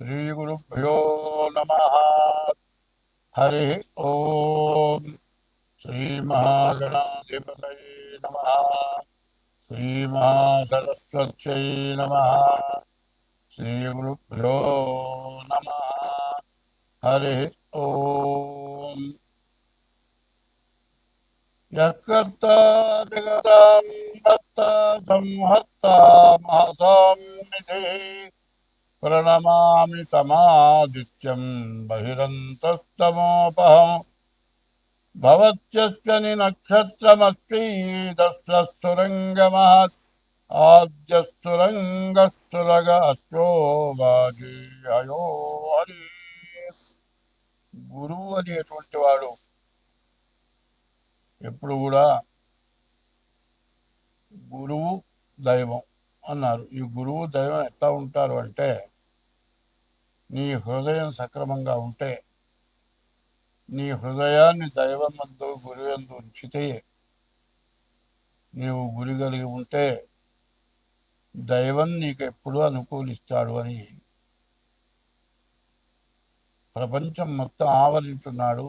శ్రీగురుభ్యో నమ. హరి ఓం శ్రీ మహాగణాధిపతయే నమ. శ్రీ మహాసరస్వత్యై నమ. శ్రీగురుభ్యో నమ. హరి ఓం. యత్కర్త జగతాం భర్త సంహర్త మహసాం నిధి प्रणमामि तमादित्यं बहिरन्तस्तमोपहम् भवत्यश्च निनक्षत्रमस्तीदस्रस्तुरङ्गमहत् ఆద్యస్తురంగస్తురగో వాజీయో హరి గురువు అనేటువంటి వాడు ఎప్పుడు కూడా గురువు దైవం అన్నారు. ఈ గురువు దైవం ఎట్లా ఉంటారు అంటే నీ హృదయం సక్రమంగా ఉంటే నీ హృదయాన్ని దైవం మందు ఉంచితే నీవు గురి కలిగి ఉంటే దైవం నీకు ఎప్పుడూ అనుకూలిస్తాడు అని ప్రపంచం మొత్తం ఆవరించున్నాడు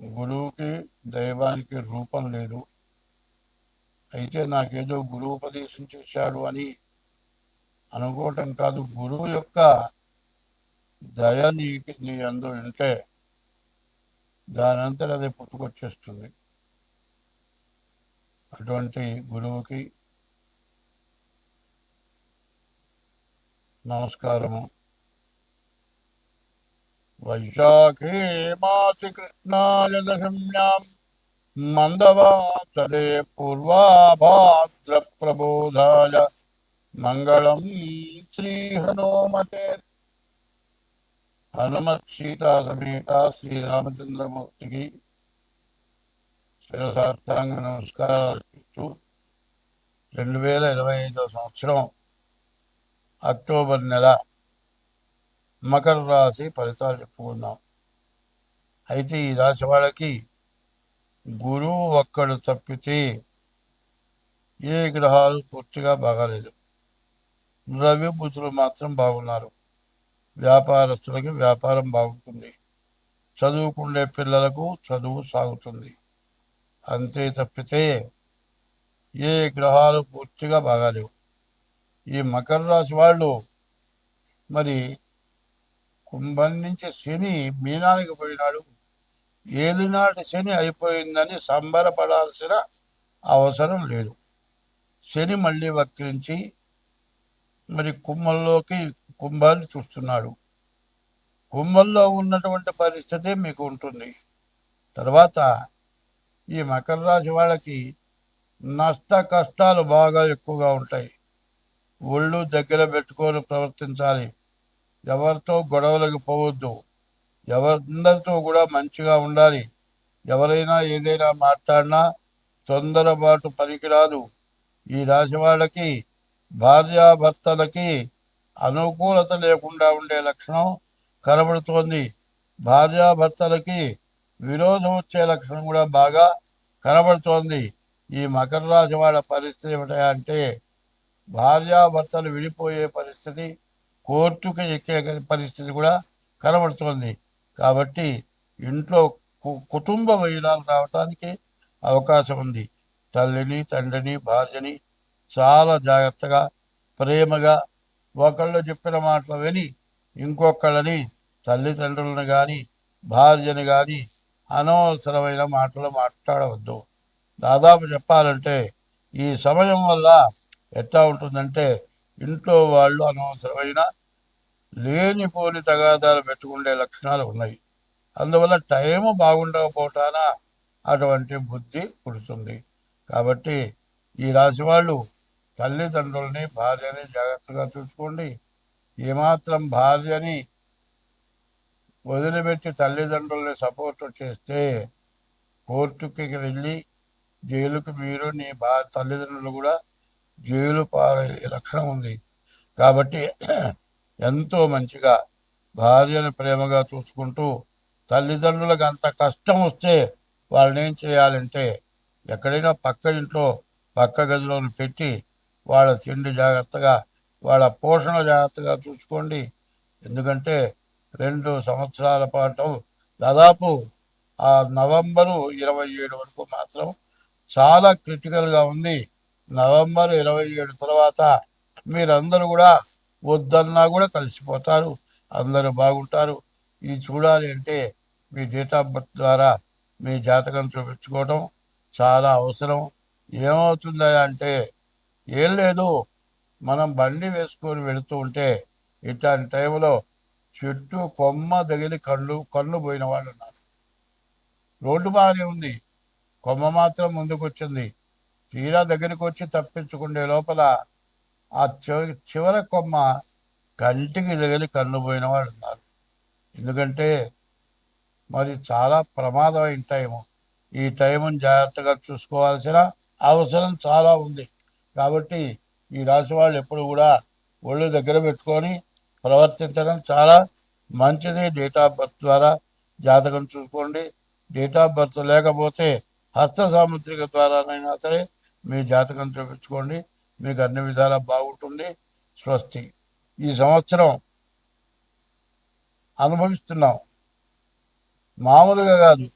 గురువుకి దైవానికి రూపం లేదు. అయితే నాకేదో గురువు ఉపదేశం చేశాడు అని అనుకోవటం కాదు. గురువు యొక్క దయ నీకి నీ అందు ఉంటే దానంతా అది పుట్టుకొచ్చేస్తుంది. అటువంటి గురువుకి నమస్కారము. వైశాఖే మాసి కృష్ణాయ దశమ్యాం మందవాసరే పూర్వాభాద్ర ప్రబోధాయ. మంగళం శ్రీ హనుమతే హనుమత్ సీతా సమేత శ్రీరామచంద్రమూర్తికి శిరసార్థాంగ నమస్కారాలు అర్పిస్తూ రెండు వేల ఇరవై ఐదో సంవత్సరం అక్టోబర్ నెల మకర రాశి ఫలితాలు చెప్పుకుందాం. అయితే ఈ రాశి వాళ్ళకి గురువు ఒక్కడు తప్పితే ఏ గ్రహాలు పూర్తిగా బాగాలేదు. ద్రవ్య బుద్ధులు మాత్రం బాగున్నారు. వ్యాపారస్తులకి వ్యాపారం బాగుంటుంది. చదువుకునే పిల్లలకు చదువు సాగుతుంది. అంతే తప్పితే ఏ గ్రహాలు పూర్తిగా బాగాలేవు. ఈ మకర రాశి వాళ్ళు మరి కుంభం నుంచి శని మీనానికి పోయినాడు. ఏలినాటి శని అయిపోయిందని సంబరపడాల్సిన అవసరం లేదు. శని మళ్ళీ వక్రించి మరి కుంభంలోకి కుంభాన్ని చూస్తున్నాడు. కుంభంలో ఉన్నటువంటి పరిస్థితి మీకు ఉంటుంది. తర్వాత ఈ మకర రాశి వాళ్ళకి నష్ట కష్టాలు బాగా ఎక్కువగా ఉంటాయి. ఒళ్ళు దగ్గర పెట్టుకొని ప్రవర్తించాలి. ఎవరితో గొడవలకు పోవద్దు. ఎవరందరితో కూడా మంచిగా ఉండాలి. ఎవరైనా ఏదైనా మాట్లాడినా తొందరపాటు పనికిరాదు. ఈ రాశి వాళ్ళకి భార్యాభర్తలకి అనుకూలత లేకుండా ఉండే లక్షణం కనబడుతోంది. భార్యాభర్తలకి విరోధం వచ్చే లక్షణం కూడా బాగా కనబడుతోంది. ఈ మకర రాశి వాళ్ళ పరిస్థితి ఏమిటంటే భార్యాభర్తలు విడిపోయే పరిస్థితి కోర్టుకు ఎక్కే పరిస్థితి కూడా కనబడుతోంది. కాబట్టి ఇంట్లో కు- కుటుంబ వైరాలు రావటానికి అవకాశం ఉంది. తల్లిని తండ్రిని భార్యని చాలా జాగ్రత్తగా ప్రేమగా ఒకళ్ళు చెప్పిన మాటలు విని ఇంకొకళ్ళని తల్లిదండ్రులను కానీ భార్యని కానీ అనవసరమైన మాటలు మాట్లాడవద్దు. దాదాపు చెప్పాలంటే ఈ సమయం వల్ల ఎట్లా ఉంటుందంటే ఇంట్లో వాళ్ళు అనవసరమైన లేనిపోని తగాదాలు పెట్టుకునే లక్షణాలు ఉన్నాయి. అందువల్ల టైము బాగుండకపోవటాన అటువంటి బుద్ధి పుడుతుంది. కాబట్టి ఈ రాశి వాళ్ళు తల్లిదండ్రులని భార్యని జాగ్రత్తగా చూసుకోండి. ఏమాత్రం భార్యని వదిలిపెట్టి తల్లిదండ్రుల్ని సపోర్ట్ చేస్తే కోర్టుకి వెళ్ళి జైలుకు మీరు నీ భార్య తల్లిదండ్రులు కూడా జైలు పాడే లక్షణం ఉంది. కాబట్టి ఎంతో మంచిగా భార్యను ప్రేమగా చూసుకుంటూ తల్లిదండ్రులకు అంత కష్టం వస్తే వాళ్ళని ఏం చేయాలంటే ఎక్కడైనా పక్క ఇంట్లో పక్క గదిలోని పెట్టి వాళ్ళ తిండి జాగ్రత్తగా వాళ్ళ పోషణ జాగ్రత్తగా చూసుకోండి. ఎందుకంటే రెండు సంవత్సరాల పాటు దాదాపు ఆ నవంబరు ఇరవై ఏడు వరకు మాత్రం చాలా క్రిటికల్గా ఉంది. నవంబర్ ఇరవై ఏడు తర్వాత మీరందరూ కూడా వద్దన్నా కూడా కలిసిపోతారు. అందరూ బాగుంటారు. ఇది చూడాలి అంటే మీ డేట్ ఆఫ్ బర్త్ ద్వారా మీ జాతకం చూపించుకోవటం చాలా అవసరం. ఏమవుతుందా అంటే ఏం లేదు. మనం బండి వేసుకొని వెళుతూ ఉంటే ఇట్లాంటి టైంలో చెట్టు కొమ్మ తగిలి కళ్ళు కళ్ళు పోయిన వాళ్ళు ఉన్నారు. రోడ్డు బాగానే ఉంది. కొమ్మ మాత్రం ముందుకు వచ్చింది తీరా దగ్గరికి వచ్చి తప్పించుకునే లోపల ఆ చివరి చివర కొమ్మ కంటికి తగిలి కన్ను పోయిన వాళ్ళు ఉన్నారు. ఎందుకంటే మరి చాలా ప్రమాదమైన టైము. ఈ టైముని జాగ్రత్తగా చూసుకోవాల్సిన అవసరం చాలా ఉంది. కాబట్టి ఈ రాశి వాళ్ళు ఎప్పుడు కూడా ఒళ్ళు దగ్గర పెట్టుకొని ప్రవర్తించడం చాలా మంచిది. డేట్ ఆఫ్ బర్త్ ద్వారా జాతకం చూసుకోండి. డేట్ ఆఫ్ బర్త్ లేకపోతే హస్త సాముద్రిక ద్వారానైనా సరే మీ జాతకం చూపించుకోండి. మీకు అన్ని విధాలా ఉంటుంది స్వస్తి. ఈ సంవత్సరం అనుభవిస్తున్నాం. మామూలుగా కాదు.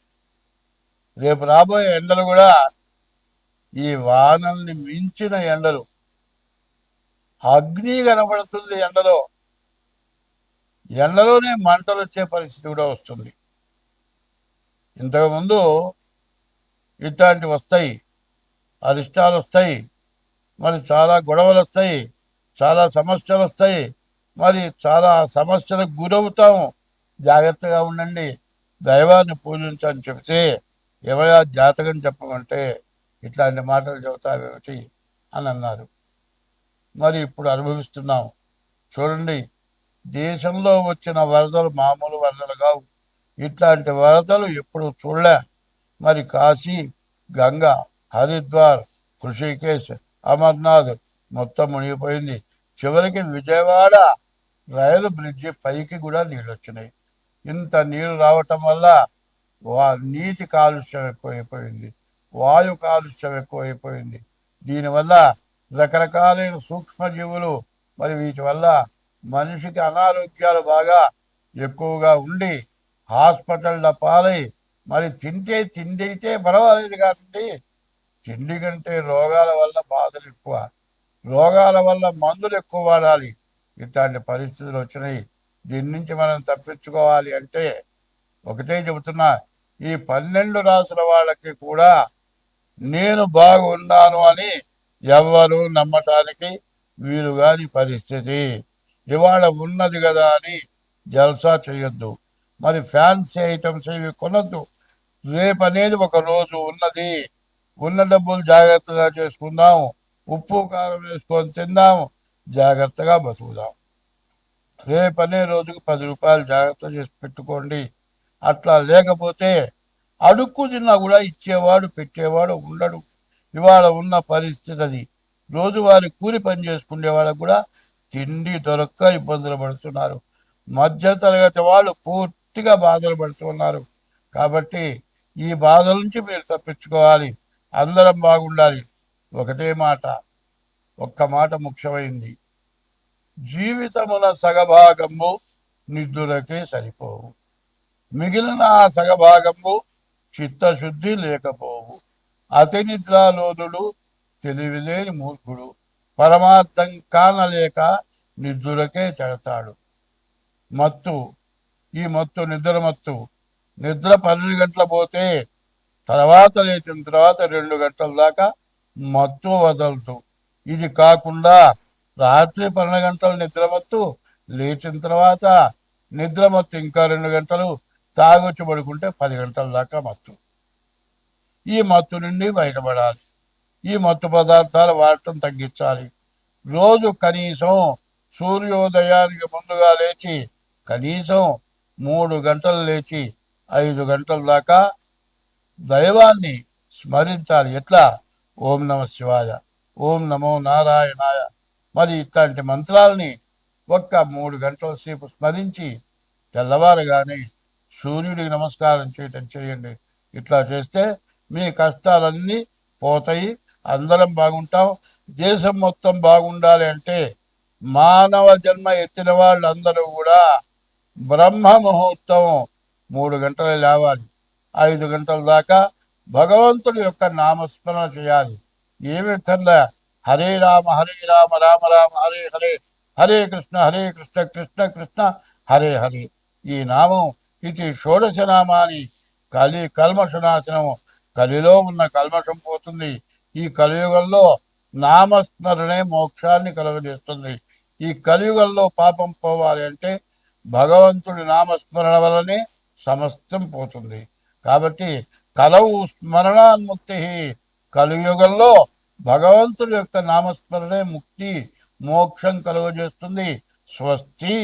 రేపు రాబోయే ఎండలు కూడా ఈ వానల్ని మించిన ఎండలు. అగ్ని కనబడుతుంది ఎండలో. ఎండలోనే మంటలు వచ్చే పరిస్థితి కూడా వస్తుంది. ఇంతకుముందు ఇట్లాంటివి వస్తాయి. అరిష్టాలు వస్తాయి. మరి చాలా గొడవలు వస్తాయి. చాలా సమస్యలు వస్తాయి. మరి చాలా సమస్యలకు గురవుతాము. జాగ్రత్తగా ఉండండి. దైవాన్ని పూజించని చెబితే ఎవరా జాతకం చెప్పమంటే ఇట్లాంటి మాటలు చెబుతావేమిటి అని అన్నారు. మరి ఇప్పుడు అనుభవిస్తున్నాం. చూడండి దేశంలో వచ్చిన వరదలు మామూలు వరదలు కావు. ఇట్లాంటి వరదలు ఎప్పుడు చూడలే. మరి కాశీ గంగా హరిద్వార్ ఋషికేశ్ అమర్నాథ్ మొత్తం మునిగిపోయింది. చివరికి విజయవాడ రైలు బ్రిడ్జి పైకి కూడా నీళ్ళు వచ్చినాయి ఇంత నీరు రావటం వల్ల వా నీటి కాలుష్యం ఎక్కువైపోయింది. వాయు కాలుష్యం ఎక్కువైపోయింది. దీనివల్ల రకరకాలైన సూక్ష్మజీవులు మరి వీటి వల్ల మనిషికి అనారోగ్యాలు బాగా ఎక్కువగా ఉండి హాస్పిటల్ల పాలై మరి తింటే తిండి అయితే పర్వాలేదు కాబట్టి తిండి కంటే రోగాల వల్ల బాధలు ఎక్కువ. రోగాల వల్ల మందులు ఎక్కువ వాడాలి. ఇట్లాంటి పరిస్థితులు వచ్చినాయి. దీని నుంచి మనం తప్పించుకోవాలి అంటే ఒకటే చెబుతున్నా ఈ పన్నెండు రాసుల వాళ్ళకి కూడా నేను బాగున్నాను అని ఎవరు నమ్మటానికి వీలు కాని పరిస్థితి. ఇవాళ ఉన్నది కదా అని జల్సా చేయొద్దు. మరి ఫ్యాన్సీ ఐటమ్స్ ఇవి కొనొద్దు. రేపు అనేది ఒక రోజు ఉన్నది. ఉన్న డబ్బులు జాగ్రత్తగా చేసుకుందాం. ఉప్పు కారం వేసుకొని తిందాము. జాగ్రత్తగా బతుకుదాం. రేపనే రోజుకు పది రూపాయలు జాగ్రత్త చేసి పెట్టుకోండి. అట్లా లేకపోతే అడుక్కు తిన్నా కూడా ఇచ్చేవాడు పెట్టేవాడు ఉండడు. ఇవాళ ఉన్న పరిస్థితి అది రోజువారి కూలి పని చేసుకునే వాళ్ళకు కూడా తిండి దొరక్క ఇబ్బందులు పడుతున్నారు. మధ్య తరగతి వాళ్ళు పూర్తిగా బాధలు పడుతున్నారు కాబట్టి ఈ బాధల నుంచి మీరు తప్పించుకోవాలి. అందరం బాగుండాలి. ఒకటే మాట ఒక్క మాట ముఖ్యమైంది. జీవితమున సగభాగము నిద్దులకే సరిపోవు. మిగిలిన ఆ సగభాగము చిత్తశుద్ధి లేకపోవు. అతి నిద్రాలోనుడు తెలివిలేని మూర్ఖుడు. పరమార్థం కానలేక నిద్దులకే చెడతాడు. మత్తు ఈ మత్తు నిద్ర మత్తు. నిద్ర పన్నెండు గంటల పోతే తర్వాత లేచిన తర్వాత రెండు గంటల దాకా మత్తు వదలదు ఇది కాకుండా రాత్రి పన్నెండు గంటలు నిద్రమత్తు లేచిన తర్వాత నిద్రమత్తు ఇంకా రెండు గంటలు తాగొచ్చి పడుకుంటే పది గంటల దాకా మత్తు. ఈ మత్తు నుండి బయటపడాలి. ఈ మత్తు పదార్థాలు వాడటం తగ్గించాలి. రోజు కనీసం సూర్యోదయానికి ముందుగా లేచి కనీసం మూడు గంటలు లేచి ఐదు గంటల దాకా దైవాన్ని స్మరించాలి. ఎట్లా? ఓం నమ శివాయ ఓం నమో నారాయణాయ. మరి ఇట్లాంటి మంత్రాలని ఒక్క మూడు గంటల సేపు స్మరించి తెల్లవారుగానే సూర్యుడికి నమస్కారం చేయటం చేయండి. ఇట్లా చేస్తే మీ కష్టాలన్నీ పోతాయి అందరం బాగుంటాం. దేశం మొత్తం బాగుండాలి అంటే మానవ జన్మ ఎత్తిన వాళ్ళందరూ కూడా బ్రహ్మ ముహూర్తం మూడు గంటలు లేవాలి. ఐదు గంటల దాకా భగవంతుడి యొక్క నామస్మరణ చేయాలి. ఏమి కన్నా హరే రామ హరే రామ రామ రామ హరే హరే హరే కృష్ణ హరే కృష్ణ కృష్ణ కృష్ణ హరే హరే. ఈ నామం ఇది షోడశ నామాని కలి కల్మషనాశనము. కలిలో ఉన్న కల్మషం పోతుంది. ఈ కలియుగంలో నామస్మరణే మోక్షాన్ని కలుగజేస్తుంది. ఈ కలియుగంలో పాపం పోవాలి అంటే భగవంతుడి నామస్మరణ వలనే సమస్తం పోతుంది. కాబట్టి కలవు స్మరణాన్ముక్తి కలియుగంలో భగవంతుడి యొక్క నామస్మరణే ముక్తి మోక్షం కలుగజేస్తుంది. స్వస్తి